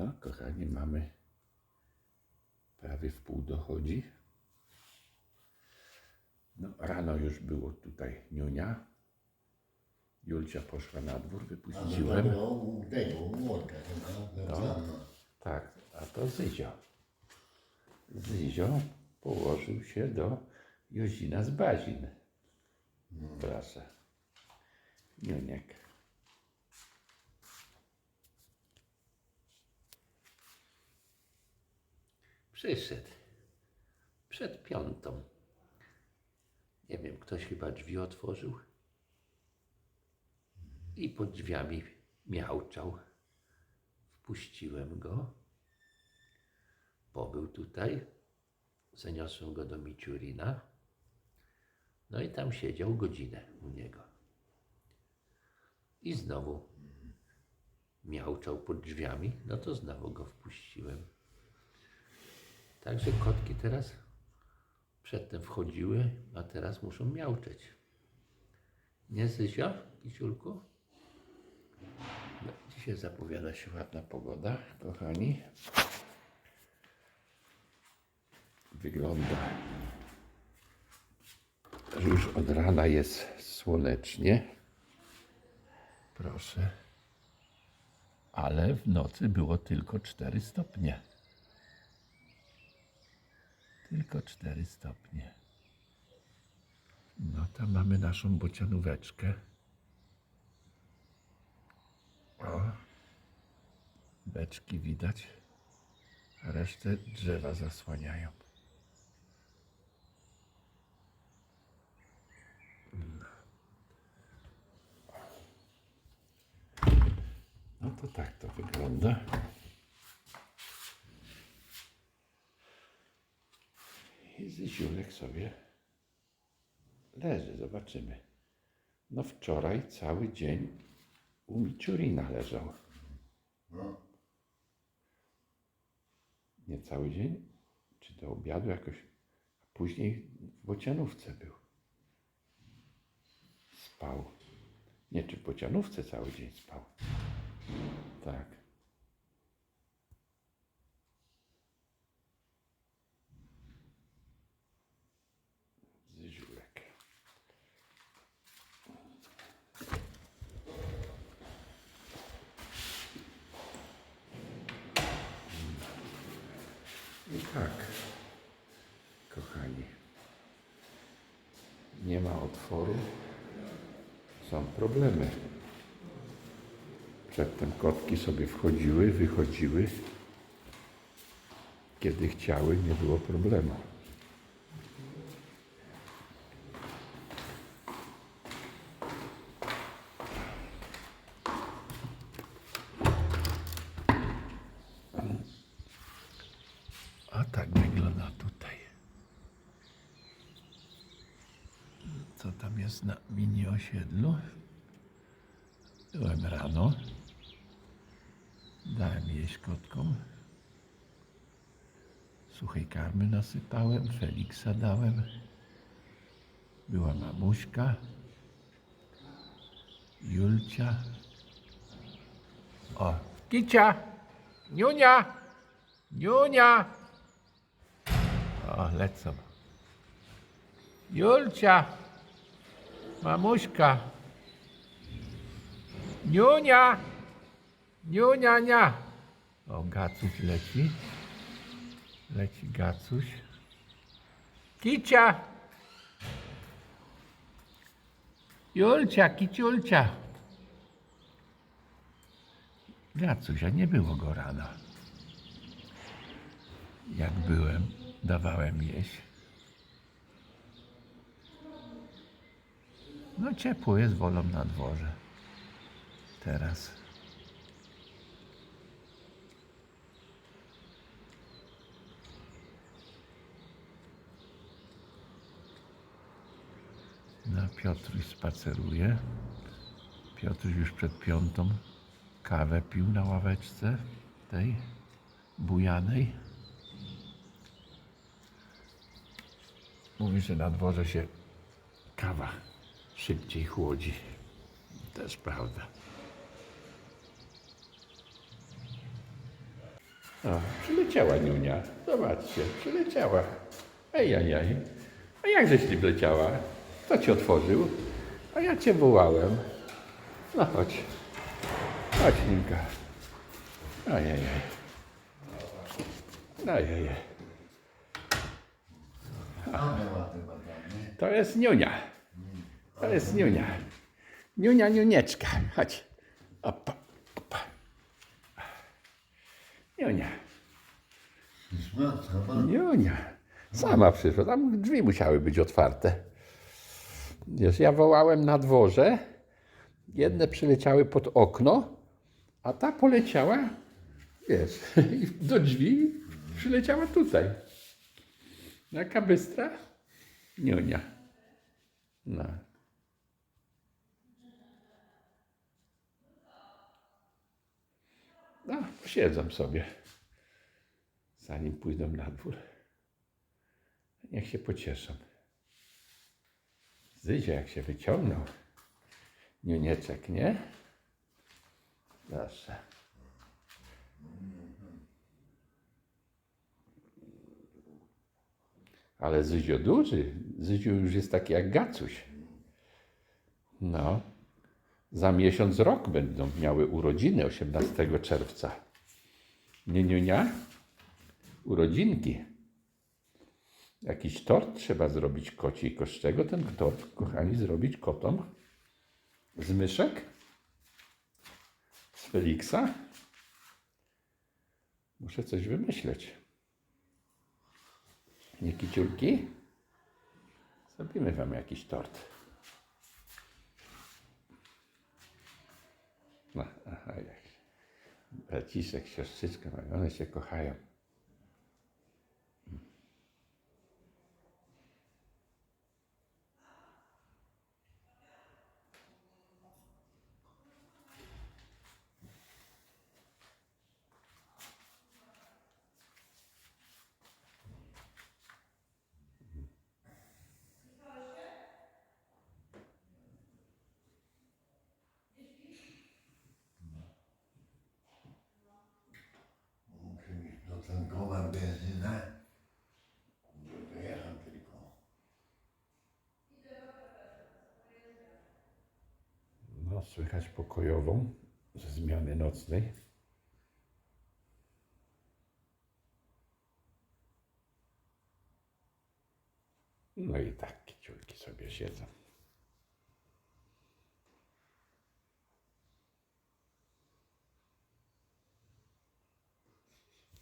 No, kochani, mamy prawie w pół dochodzi. No, rano już było tutaj niunia. Julcia poszła na dwór, A no wypuściłem. to na, na, na. Tak, a to Zyzio. Zyzio położył się do Jozina z Bazin. Proszę. Juniek. Przyszedł. Przed piątą. Nie wiem, ktoś chyba drzwi otworzył. I pod drzwiami miauczał. Wpuściłem go. Pobył tutaj. Zaniosłem go do Miciurina. No i tam siedział godzinę u niego. I znowu miauczał pod drzwiami. No to znowu go wpuściłem. Także kotki teraz przedtem wchodziły, a teraz muszą miauczeć. Nie Zyzio, Kisiulku? No, dzisiaj zapowiada się ładna pogoda, kochani. Wygląda, że już od rana jest słonecznie. Proszę. Ale w nocy było tylko 4 stopnie. Tylko 4 stopnie. No tam mamy naszą bocianóweczkę. O, beczki widać, resztę drzewa zasłaniają. No to tak to wygląda. I Zyziulek sobie leży, zobaczymy. No wczoraj cały dzień u Miciurina leżał. No, Nie cały dzień, czy do obiadu jakoś, a później w bocianówce był. Spał. Nie, czy w bocianówce cały dzień spał. Tak. I tak, kochani, nie ma otworu, są problemy. Przedtem kotki sobie wchodziły, wychodziły. Kiedy chciały, nie było problemu. A tak wygląda tutaj. Co tam jest na mini osiedlu? Byłem rano. Dałem jeść kotkom. Suchej karmy nasypałem, Feliksa dałem. Była mamuśka. Julcia. O, Kicia! Niunia! Niunia! O, lecą. Julcia! Mamuśka! Niunia! Niunia, nia! O, Gacuś leci. Leci Gacuś. Kicia! Julcia, kiciulcia! Gacusia, nie było go rano. Jak byłem, dawałem jeść. No ciepło jest, wolą na dworze. Teraz. No Piotruś spaceruje. Piotruś już przed piątą kawę pił na ławeczce tej bujanej. Mówi, że na dworze się kawa szybciej chłodzi. Też prawda. O, przyleciała niunia. Zobaczcie, przyleciała. Ej, ej, ej. A jakżeś ty wleciała? Kto ci otworzył? A ja cię wołałem. No chodź. Chodź, Ninka. Ojej. Ojej. Ładne badanie. To jest niunia. To jest niunia. Niunia, niunieczka. Chodź. Opa, opa. Niunia. Niunia. Sama przyszła. Tam drzwi musiały być otwarte. Wiesz, ja wołałem na dworze. Jedne przyleciały pod okno, a ta poleciała, wiesz, do drzwi przyleciała tutaj. Jaka bystra? Niunia. No. No, siedzą sobie, zanim pójdą na dwór. Niech się pocieszą. Zyzia jak się wyciągnął. Niunieczek, nie? Proszę. Ale Zyzio duży. Zyzio już jest taki jak Gacuś. No. Za miesiąc rok będą miały urodziny 18 czerwca. Nie, Niunia? Urodzinki. Jakiś tort trzeba zrobić koci. Czego ten tort, kochani, zrobić kotom? Z myszek? Z Feliksa? Muszę coś wymyśleć. Nie kiciulki? Zrobimy wam jakiś tort. No, aha, jak. Braciszek, siostrzyczka, one się kochają. Muszę mieć procentowa benzynę. Dojecham tylko. No, słychać pokojową ze zmiany nocnej. No i tak kiciulki sobie siedzą.